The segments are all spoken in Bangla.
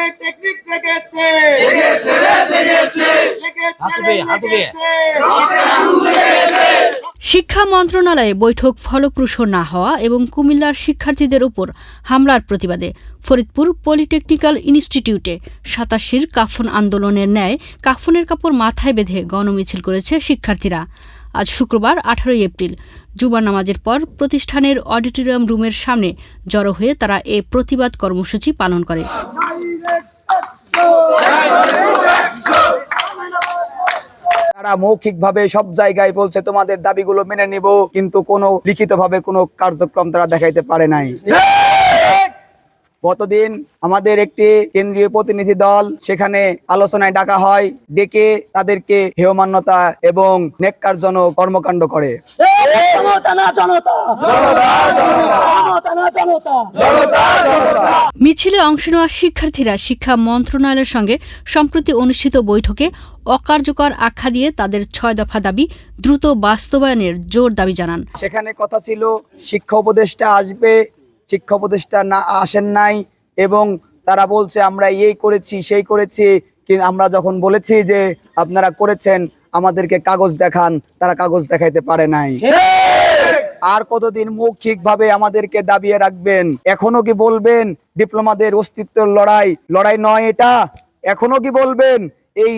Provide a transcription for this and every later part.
পলিটেকনিক জেগেছে জেগেছে রে জেগেছে হাতুড়ে, হাতুড়ে। লেগেছে। রক্তে আগুন লেগেছে। শিক্ষা মন্ত্রণালয়ে বৈঠক ফলপ্রসূ না হওয়া এবং কুমিল্লার শিক্ষার্থীদের উপর হামলার প্রতিবাদে ফরিদপুর পলিটেকনিক্যাল ইনস্টিটিউটে সাতাশির কাফন আন্দোলনের ন্যায় কাফনের কাপড় মাথায় বেঁধে গণমিছিল করেছে শিক্ষার্থীরা। আজ শুক্রবার আঠারোই এপ্রিল জুবা নামাজের পর প্রতিষ্ঠানের অডিটোরিয়াম রুমের সামনে জড়ো হয়ে তারা এ প্রতিবাদ কর্মসূচি পালন করে। তারা মৌখিকভাবে সব জায়গায় বলছে, তোমাদের দাবিগুলো মেনে নিব। কিন্তু কোনো লিখিতভাবে কোনো কার্যক্রম তারা দেখাইতে পারে নাই। গতদিন আমাদের একটি কেন্দ্রীয় প্রতিনিধি দল সেখানে আলোচনায় ডাকা হয় ডেকে তাদেরকে হেয়মান্যতা এবং নেককারজনক কর্মকাণ্ড করে। মিছিলে অংশ নেওয়া শিক্ষার্থীরা শিক্ষা মন্ত্রণালয়ের সঙ্গে সম্প্রতি অনুষ্ঠিত বৈঠকে অকার্যকর আখ্যা দিয়ে তাদের ছয় দফা দাবি দ্রুত বাস্তবায়নের জোর দাবি জানান। সেখানে কথা ছিল শিক্ষা উপদেষ্টা আসবে শিক্ষা উপদেষ্টা না আসেন নাই এবং তারা বলছে আমরা এই করেছি সেই করেছি। কিন্তু আমরা যখন বলেছি যে আপনারা করেছেন আমাদেরকে কাগজ দেখান। তারা কাগজ দেখাইতে পারে নাই। আর কতদিন মৌখিক ভাবে আমাদেরকে দাবিয়ে রাখবেন? এখনও কি বলবেন ডিপ্লোমাদের অস্তিত্বের লড়াই? লড়াই নয় এটা। এখনও কি বলবেন এই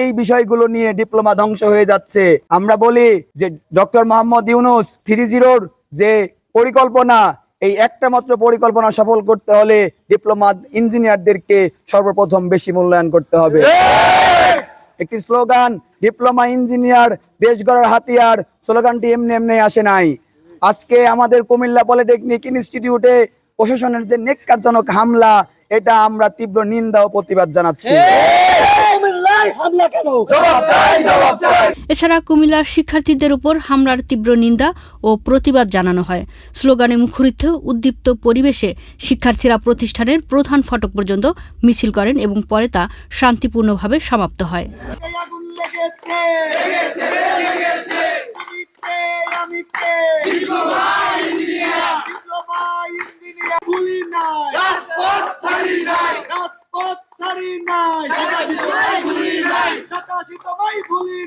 এই বিষয়গুলো নিয়ে ডিপ্লোমা ধ্বংস হয়ে যাচ্ছে। আমরা বলি যে ডক্টর মোহাম্মদ ইউনুস থ্রি জিরোর যে পরিকল্পনা এই একটা মাত্র পরিকল্পনা সফল করতে হলে ডিপ্লোমা ইঞ্জিনিয়ারদেরকে সর্বপ্রথম বেশি মূল্যায়ন করতে হবে। একটি স্লোগান ডিপ্লোমা ইঞ্জিনিয়ার দেশ গড়ার হাতিয়ার। স্লোগানটি এমনি এমনি আসে নাই। আজকে আমাদের কুমিল্লা পলিটেকনিক ইনস্টিটিউটে প্রশাসনের যে নেককারজনক হামলা, এটা আমরা তীব্র নিন্দা ও প্রতিবাদ জানাচ্ছি। চাই জবাব চাই এছাড়া কুমিল্লার শিক্ষার্থীদের উপর হামলার তীব্র নিন্দা ও প্রতিবাদ জানানো হয়। স্লোগানে মুখরিত উদ্দীপ্ত পরিবেশে শিক্ষার্থীরা প্রতিষ্ঠানের প্রধান ফটক পর্যন্ত মিছিল করেন এবং পরে তা শান্তিপূর্ণভাবে সমাপ্ত হয় এই আগুন লেগেছে আমি কে আমি কে ডিপ্লোমা ইঞ্জিনিয়ার ভুলি নাই রাজপথ ছাড়ি নাই রাজপথ ছাড়ি নাই সাতাশি তোমায় ভুলি